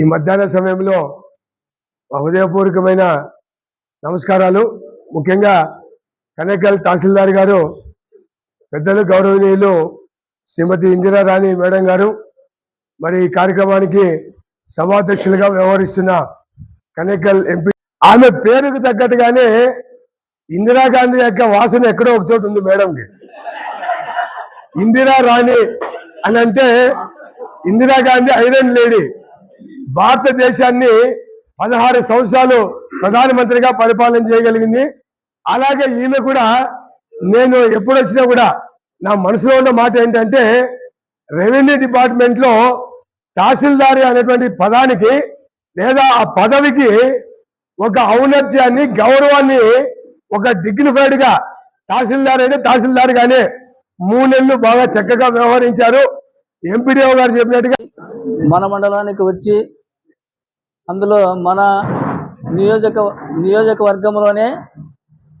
ఈ మధ్యాహ్న సమయంలో హృదయపూర్వకమైన నమస్కారాలు. ముఖ్యంగా కనేకల్ తహసీల్దార్ గారు పెద్దలు గౌరవనీయులు శ్రీమతి ఇందిరారాణి మేడం గారు మరి ఈ కార్యక్రమానికి సభాధ్యక్షులుగా వ్యవహరిస్తున్న కనేకల్ ఎంపీ ఆమె పేరుకు తగ్గట్టుగానే ఇందిరాగాంధీ యొక్క వాసన ఎక్కడో ఒక చోటు ఉంది మేడంకి. ఇందిరా రాణి అని అంటే ఇందిరాగాంధీ ఐరన్ లేడీ. భారతదేశాన్ని పదహారు సంవత్సరాలు ప్రధానమంత్రిగా పరిపాలన చేయగలిగింది. అలాగే ఈమె కూడా నేను ఎప్పుడు వచ్చినా కూడా నా మనసులో ఉన్న మాట ఏంటంటే రెవెన్యూ డిపార్ట్మెంట్లో తహసీల్దారి అనేటువంటి పదానికి లేదా ఆ పదవికి ఒక ఔన్నత్యాన్ని గౌరవాన్ని ఒక డిగ్నిఫైడ్గా తహసీల్దార్ అయితే తహసీల్దార్ గానే మూడు నెలలు బాగా చక్కగా వ్యవహరించారు. ఎంపీడీఓ గారు చెప్పినట్టుగా మన మండలానికి వచ్చి అందులో మన నియోజక నియోజకవర్గంలోనే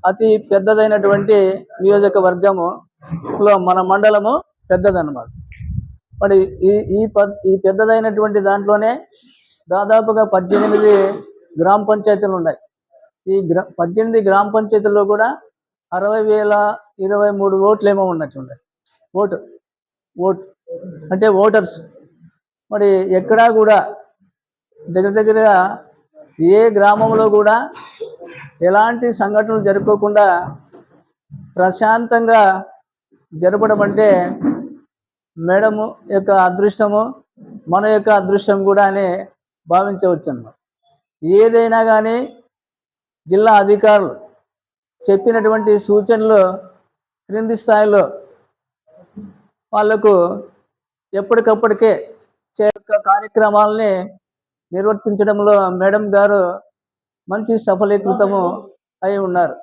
అతి పెద్దదైనటువంటి నియోజకవర్గములో మన మండలము పెద్దదన్నమాట. మరి ఈ ఈ ఈ పెద్దదైనటువంటి దాంట్లోనే దాదాపుగా పద్దెనిమిది గ్రామ పంచాయతీలు ఉన్నాయి. ఈ గ్రా పద్దెనిమిది గ్రామ పంచాయతీల్లో కూడా అరవై వేల ఇరవై మూడు ఓట్లు ఏమో ఉన్నట్లున్నాయి ఓటు ఓటు అంటే ఓటర్స్. మరి ఎక్కడా కూడా దగ్గర దగ్గరగా ఏ గ్రామంలో కూడా ఎలాంటి సంఘటనలు జరుపుకోకుండా ప్రశాంతంగా జరపడం అంటే మేడము యొక్క అదృష్టము మన యొక్క అదృష్టం కూడా అని భావించవచ్చు అన్నమాట ఏదైనా కానీ జిల్లా అధికారులు చెప్పినటువంటి సూచనలు క్రింది స్థాయిలో వాళ్ళకు ఎప్పటికప్పటికే చే- యొక్క కార్యక్రమాలని నిర్వర్తించడంలో మేడం గారు మంచి సఫలీకృతము అయి ఉన్నారు.